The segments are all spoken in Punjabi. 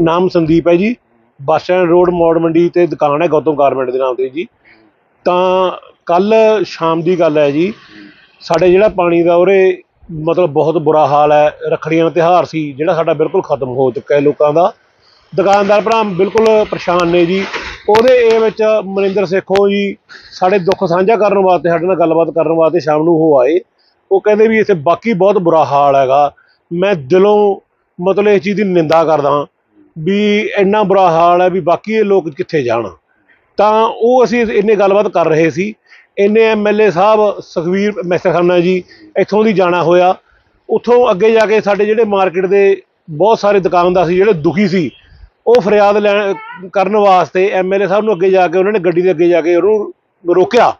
ਨਾਮ ਸੰਦੀਪ ਹੈ ਜੀ। ਬੱਸ ਸਟੈਂਡ ਰੋਡ ਮੋੜ ਮੰਡੀ ਤੇ ਦੁਕਾਨ ਹੈ ਗੌਤਮ ਗਾਰਮੈਂਟ ਦੇ ਨਾਮ ਤੇ ਜੀ। ਤਾਂ ਕੱਲ ਸ਼ਾਮ ਦੀ ਗੱਲ ਹੈ ਜੀ। ਸਾਡੇ ਜਿਹੜਾ ਪਾਣੀ ਦਾ ਉਰੇ ਮਤਲਬ ਬਹੁਤ ਬੁਰਾ ਹਾਲ ਹੈ। ਰੱਖੜੀਆਂ ਦਾ ਤਿਉਹਾਰ ਸੀ, ਜਿਹੜਾ ਸਾਡਾ ਬਿਲਕੁਲ ਖਤਮ ਹੋ ਚੁੱਕਾ ਹੈ ਲੋਕਾਂ ਦਾ। ਦੁਕਾਨਦਾਰ ਭਰਾ ਬਿਲਕੁਲ ਪਰੇਸ਼ਾਨ ਨੇ ਜੀ। ਉਹਦੇ ਇਹ ਵਿੱਚ ਮਨਿੰਦਰ ਸੇਖੋ ਜੀ, ਸਾਡੇ ਦੁੱਖ ਸਾਂਝਾ ਕਰਨ ਵਾਸਤੇ, ਸਾਡੇ ਨਾਲ ਗੱਲਬਾਤ ਕਰਨ ਵਾਸਤੇ ਸ਼ਾਮ ਨੂੰ ਉਹ ਆਏ। ਉਹ ਕਹਿੰਦੇ ਵੀ ਇੱਥੇ ਬਾਕੀ ਬਹੁਤ ਬੁਰਾ ਹਾਲ ਹੈਗਾ। ਮੈਂ ਦਿਲੋਂ ਮਤਲਬ ਇਸ ਚੀਜ਼ ਦੀ ਨਿੰਦਾ ਕਰਦਾ ਵੀ ਇੰਨਾ ਬੁਰਾ ਹਾਲ ਹੈ ਵੀ ਬਾਕੀ ਇਹ ਲੋਕ ਕਿੱਥੇ ਜਾਣ। ਤਾਂ ਉਹ ਅਸੀਂ ਇੰਨੇ ਗੱਲਬਾਤ ਕਰ ਰਹੇ ਸੀ। ਇੰਨੇ ਐਮਐਲਏ ਸਾਹਿਬ, ਸੁਖਵੀਰ ਮੈਸਰਖਾਨਾ ਜੀ ਇੱਥੋਂ ਦੀ ਜਾਣਾ ਹੋਇਆ। ਉੱਥੋਂ ਅੱਗੇ ਜਾ ਕੇ ਸਾਡੇ ਜਿਹੜੇ ਮਾਰਕੀਟ ਦੇ ਬਹੁਤ ਸਾਰੇ ਦੁਕਾਨਦਾਰ ਸੀ, ਜਿਹੜੇ ਦੁਖੀ ਸੀ, ਉਹ ਫਰਿਆਦ ਲੈਣ ਕਰਨ ਵਾਸਤੇ ਐਮਐਲਏ ਸਾਹਿਬ ਨੂੰ ਅੱਗੇ ਜਾ ਕੇ, ਉਹਨਾਂ ਨੇ ਗੱਡੀ ਦੇ ਅੱਗੇ ਜਾ ਕੇ ਉਹਨੂੰ ਰੋਕਿਆ।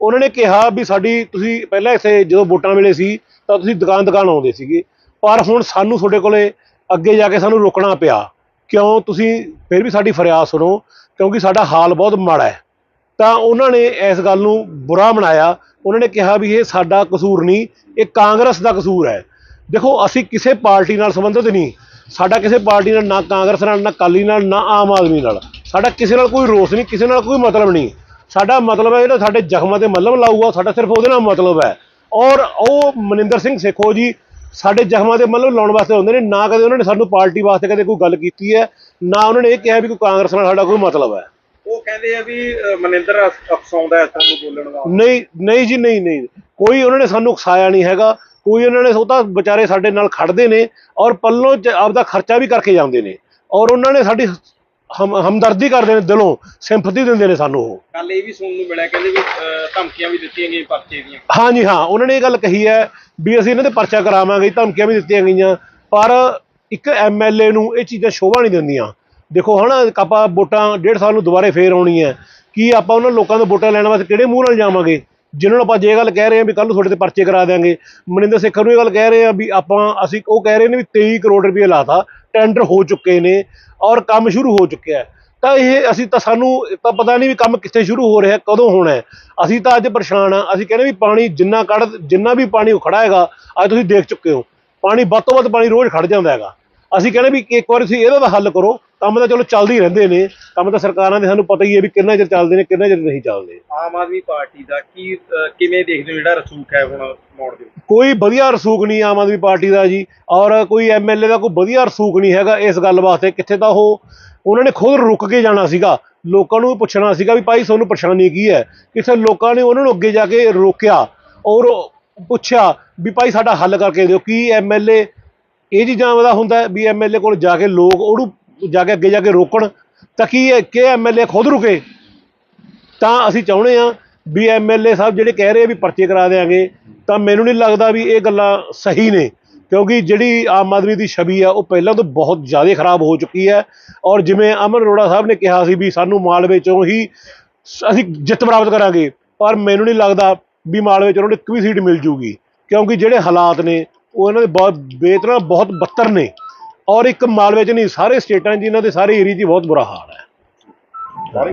ਉਹਨਾਂ ਨੇ ਕਿਹਾ ਵੀ ਸਾਡੀ, ਤੁਸੀਂ ਪਹਿਲਾਂ ਇੱਥੇ ਜਦੋਂ ਵੋਟਾਂ ਵੇਲੇ ਸੀ, ਤਾਂ ਤੁਸੀਂ ਦੁਕਾਨ ਦੁਕਾਨ ਆਉਂਦੇ ਸੀਗੇ। ਪਰ ਹੁਣ ਸਾਨੂੰ ਤੁਹਾਡੇ ਕੋਲੇ ਅੱਗੇ ਜਾ ਕੇ ਸਾਨੂੰ ਰੋਕਣਾ ਪਿਆ। ਕਿਉਂ ਤੁਸੀਂ ਫਿਰ ਵੀ ਸਾਡੀ ਫਰਿਆਦ ਸੁਣੋ, ਕਿਉਂਕਿ ਸਾਡਾ ਹਾਲ ਬਹੁਤ ਮਾੜਾ ਹੈ। ਤਾਂ ਉਹਨਾਂ ਨੇ ਇਸ ਗੱਲ ਨੂੰ ਬੁਰਾ ਬਣਾਇਆ। ਉਹਨਾਂ ਨੇ ਕਿਹਾ ਵੀ ਇਹ ਸਾਡਾ ਕਸੂਰ ਨਹੀਂ, ਇਹ ਕਾਂਗਰਸ ਦਾ ਕਸੂਰ ਹੈ। ਦੇਖੋ, ਅਸੀਂ ਕਿਸੇ ਪਾਰਟੀ ਨਾਲ ਸੰਬੰਧਿਤ ਨਹੀਂ। ਸਾਡਾ ਕਿਸੇ ਪਾਰਟੀ ਨਾਲ ਨਾ ਕਾਂਗਰਸ ਨਾਲ, ਨਾ ਕਾਲੀ ਨਾਲ, ਨਾ ਆਮ ਆਦਮੀ ਨਾਲ। ਸਾਡਾ ਕਿਸੇ ਨਾਲ ਕੋਈ ਰੋਸ ਨਹੀਂ, ਕਿਸੇ ਨਾਲ ਕੋਈ ਮਤਲਬ ਨਹੀਂ। ਸਾਡਾ ਮਤਲਬ ਹੈ ਜਿਹੜਾ ਸਾਡੇ ਜ਼ਖਮਾਂ ਤੇ ਮੱਲਮ ਲਾਊਗਾ, ਸਾਡਾ ਸਿਰਫ ਉਹਦੇ ਨਾਲ ਮਤਲਬ ਹੈ। ਔਰ ਉਹ ਮਨਿੰਦਰ ਸਿੰਘ ਸੇਖੋ ਜੀ ਸਾਡੇ ਜ਼ਖਮਾਂ ਤੇ ਮੱਲਮ ਲਾਉਣ ਵਾਸਤੇ ਹੁੰਦੇ ਨੇ ਨਾ ਕਦੇ ਉਹਨਾਂ ਨੇ ਸਾਨੂੰ ਪਾਰਟੀ ਵਾਸਤੇ ਕਦੇ ਕੋਈ ਗੱਲ ਕੀਤੀ ਹੈ ਨਾ ਉਹਨਾਂ ਨੇ ਇਹ ਕਿਹਾ ਵੀ ਕੋਈ ਕਾਂਗਰਸ ਨਾਲ ਸਾਡਾ ਕੋਈ ਮਤਲਬ ਹੈ। ਉਹ ਕਹਿੰਦੇ ਆ ਵੀ ਮਨਿੰਦਰ ਅਫ- ਅਫਸਾਉਂਦਾ ਹੈ ਤੁਹਾਨੂੰ ਬੋਲਣ ਵਾਸਤੇ ਨਹੀਂ ਨਹੀਂ ਜੀ ਨਹੀਂ ਨਹੀਂ। ਕੋਈ ਉਹਨਾਂ ਨੇ ਸਾਨੂੰ ਉਕਸਾਇਆ ਨਹੀਂ ਹੈਗਾ ਕੋਈ ਉਹਨਾਂ ਨੇ ਉਹ ਤਾਂ ਵਿਚਾਰੇ ਸਾਡੇ ਨਾਲ ਖੜਦੇ ਨੇ ਔਰ ਪੱਲੋਂ ਆਪਦਾ ਖਰਚਾ ਵੀ ਕਰਕੇ ਜਾਂਦੇ ਨੇ ਔਰ ਉਹਨਾਂ ਨੇ ਸਾਡੀ ਹਮ ਹਮਦਰਦੀ ਕਰਦੇ ਨੇ ਦਿਲੋਂ ਸਿੰਪਥੀ ਦਿੰਦੇ ਨੇ ਸਾਨੂੰ ਉਹ। ਕੱਲ ਇਹ ਵੀ ਸੁਣਨ ਨੂੰ ਮਿਲਿਆ ਕਹਿੰਦੇ ਵੀ ਧਮਕੀਆਂ ਵੀ ਦਿੱਤੀਆਂ ਗਈਆਂ ਪਰਚੇ ਦੀਆਂ। ਹਾਂਜੀ ਹਾਂ ਉਹਨਾਂ ਨੇ ਇਹ ਗੱਲ ਕਹੀ ਹੈ ਵੀ ਅਸੀਂ ਇਹਨਾਂ ਤੇ ਪਰਚਾ ਕਰਾਵਾਂਗੇ ਧਮਕੀਆਂ ਵੀ ਦਿੱਤੀਆਂ ਗਈਆਂ ਪਰ ਇੱਕ ਐਮਐਲਏ ਨੂੰ ਇਹ ਚੀਜ਼ਾਂ ਸ਼ੋਭਾ ਨਹੀਂ ਦਿੰਦੀਆਂ। ਦੇਖੋ ਹਨਾ ਆਪਾਂ ਵੋਟਾਂ ਡੇਢ ਸਾਲ ਨੂੰ ਦੁਬਾਰੇ ਫੇਰ ਆਉਣੀ ਹੈ ਕੀ ਆਪਾਂ ਉਹਨਾਂ ਲੋਕਾਂ ਤੋਂ ਵੋਟਾਂ ਲੈਣ ਵਾਸਤੇ ਕਿਹੜੇ ਮੂੰਹ ਨਾਲ ਜਾਵਾਂਗੇ? ਜਿਨ੍ਹਾਂ ਨੂੰ ਆਪਾਂ ਜੇ ਗੱਲ ਕਹਿ ਰਹੇ ਹਾਂ ਵੀ ਕੱਲ ਨੂੰ ਤੁਹਾਡੇ ਤੇ ਪਰਚੇ ਕਰਾ ਦਿਆਂਗੇ, ਮਨਿੰਦਰ ਸੇਖਰ ਨੂੰ ਇਹ ਗੱਲ ਕਹਿ ਰਹੇ ਹਾਂ ਵੀ ਆਪਾਂ, ਅਸੀਂ ਉਹ ਕਹਿ ਰਹੇ ਨੇ ਵੀ 23 ਕਰੋੜ ਰੁਪਏ ਲਾਤਾ ਟੈਂਡਰ ਹੋ ਚੁੱਕੇ ਨੇ ਔਰ ਕੰਮ ਸ਼ੁਰੂ ਹੋ ਚੁੱਕਿਆ ਹੈ। ਤਾਂ ਇਹ ਅਸੀਂ ਤਾਂ ਸਾਨੂੰ, ਤਾਂ ਪਤਾ ਨਹੀਂ ਵੀ ਕੰਮ ਕਿੱਥੇ ਸ਼ੁਰੂ ਹੋ ਰਿਹਾ, ਕਦੋਂ ਹੋਣਾ ਹੈ। ਅਸੀਂ ਤਾਂ ਅੱਜ ਪਰੇਸ਼ਾਨ ਆ ਅਸੀਂ ਕਹਿੰਦੇ ਵੀ ਪਾਣੀ ਜਿੰਨਾ ਕੱਢ, ਜਿੰਨਾ ਵੀ ਪਾਣੀ ਉਹ ਖੜਾ ਹੈਗਾ, ਅੱਜ ਤੁਸੀਂ ਦੇਖ ਚੁੱਕੇ ਹੋ, ਪਾਣੀ ਵੱਧ ਤੋਂ ਵੱਧ ਪਾਣੀ ਰੋਜ਼ ਖੜ ਜਾਂਦਾ ਹੈਗਾ। ਅਸੀਂ ਕਹਿੰਦੇ ਵੀ ਇੱਕ ਵਾਰ ਤੁਸੀਂ ਇਹਦਾ ਤਾਂ ਹੱਲ ਕਰੋ ਕੰਮ ਤਾਂ ਚਲੋ ਚੱਲਦੇ ਹੀ ਰਹਿੰਦੇ ਨੇ ਕੰਮ ਤਾਂ ਸਰਕਾਰਾਂ ਦੇ ਸਾਨੂੰ ਪਤਾ ਹੀ ਹੈ ਵੀ ਕਿੰਨਾ ਚਿਰ ਚੱਲਦੇ ਨੇ ਕਿੰਨਾ ਚਿਰ ਨਹੀਂ ਚੱਲਦੇ ਆਮ ਆਦਮੀ ਪਾਰਟੀ ਦਾ ਕੀ ਅਹ, ਕਿਵੇਂ ਦੇਖਦੇ ਹੋ ਜਿਹੜਾ ਰਸੂਖ ਹੈ ਹੁਣ ਮੋੜ ਦੇ ਵਿੱਚ? ਕੋਈ ਵਧੀਆ ਰਸੂਖ ਨਹੀਂ ਆਮ ਆਦਮੀ ਪਾਰਟੀ ਦਾ ਜੀ ਔਰ ਕੋਈ ਐਮਐਲਏ ਦਾ ਕੋਈ ਵਧੀਆ ਰਸੂਖ ਨਹੀਂ ਹੈਗਾ ਇਸ ਗੱਲ ਵਾਸਤੇ ਕਿੱਥੇ ਤਾਂ ਉਹ ਉਹਨਾਂ ਨੇ ਖੁਦ ਰੁਕ ਕੇ ਜਾਣਾ ਸੀਗਾ ਲੋਕਾਂ ਨੂੰ ਪੁੱਛਣਾ ਸੀਗਾ ਵੀ ਭਾਈ ਤੁਹਾਨੂੰ ਪਰੇਸ਼ਾਨੀ ਕੀ ਹੈ ਕਿਥੇ ਲੋਕਾਂ ਨੇ ਉਹਨਾਂ ਨੂੰ ਅੱਗੇ ਜਾ ਕੇ ਰੋਕਿਆ ਔਰ ਪੁੱਛਿਆ ਵੀ ਭਾਈ ਸਾਡਾ ਹੱਲ ਕਰਕੇ ਦਿਓ ਕੀ ਐਮਐਲਏ ਇਹ ਚੀਜ਼ਾਂ ਦਾ ਹੁੰਦਾ ਹੈ ਵੀ ਐਮਐਲਏ ਕੋਲ ਜਾ ਕੇ ਲੋਕ ਉਹਨੂੰ ਜਾ ਕੇ ਅੱਗੇ ਜਾ ਕੇ ਰੋਕਣ, ਤਾਂ ਕੀ ਹੈ ਕਿ ਐਮਐਲਏ ਖੁਦ ਰੁਕੇ? ਤਾਂ ਅਸੀਂ ਚਾਹੁੰਦੇ ਆ ਵੀ ਐਮਐਲਏ ਸਾਹਿਬ ਜਿਹੜੇ ਕਹਿ ਰਹੇ ਆ ਵੀ ਪਰਚੇ ਕਰਾ ਦੇਾਂਗੇ ਤਾਂ ਮੈਨੂੰ ਨਹੀਂ ਲੱਗਦਾ ਵੀ ਇਹ ਗੱਲਾਂ ਸਹੀ ਨੇ, ਕਿਉਂਕਿ ਜਿਹੜੀ ਆਮ ਆਦਮੀ ਦੀ ਛਵੀ ਆ, ਉਹ ਪਹਿਲਾਂ ਤੋਂ ਬਹੁਤ ਜ਼ਿਆਦਾ ਖਰਾਬ ਹੋ ਚੁੱਕੀ ਹੈ ਔਰ ਜਿਵੇਂ ਅਮਨ ਅਰੋੜਾ ਸਾਹਿਬ ਨੇ ਕਿਹਾ ਸੀ ਵੀ ਸਾਨੂੰ ਮਾਲਵੇ ਚੋਂ ਹੀ ਅਸੀਂ ਜਿੱਤ ਪ੍ਰਾਪਤ ਕਰਾਂਗੇ, ਪਰ ਮੈਨੂੰ ਨਹੀਂ ਲੱਗਦਾ ਵੀ ਮਾਲਵੇ ਚ ਉਹਨਾਂ ਨੂੰ ਇੱਕ ਵੀ ਸੀਟ ਮਿਲ ਜੂਗੀ, ਕਿਉਂਕਿ ਜਿਹੜੇ ਹਾਲਾਤ ਨੇ ਉਹ ਇਹਨਾਂ ਦੇ ਬਹੁਤ ਬੇਤਨਾ ਬਹੁਤ ਬੱਤਰ ਨੇ। ਔਰ ਇੱਕ ਮਾਲਵੇ ਚ ਨਹੀਂ, ਸਾਰੇ ਸਟੇਟਾਂ 'ਚ ਇਹਨਾਂ ਦੇ ਸਾਰੇ ਏਰੀਆ 'ਚ ਬਹੁਤ ਬੁਰਾ ਹਾਲ ਹੈ।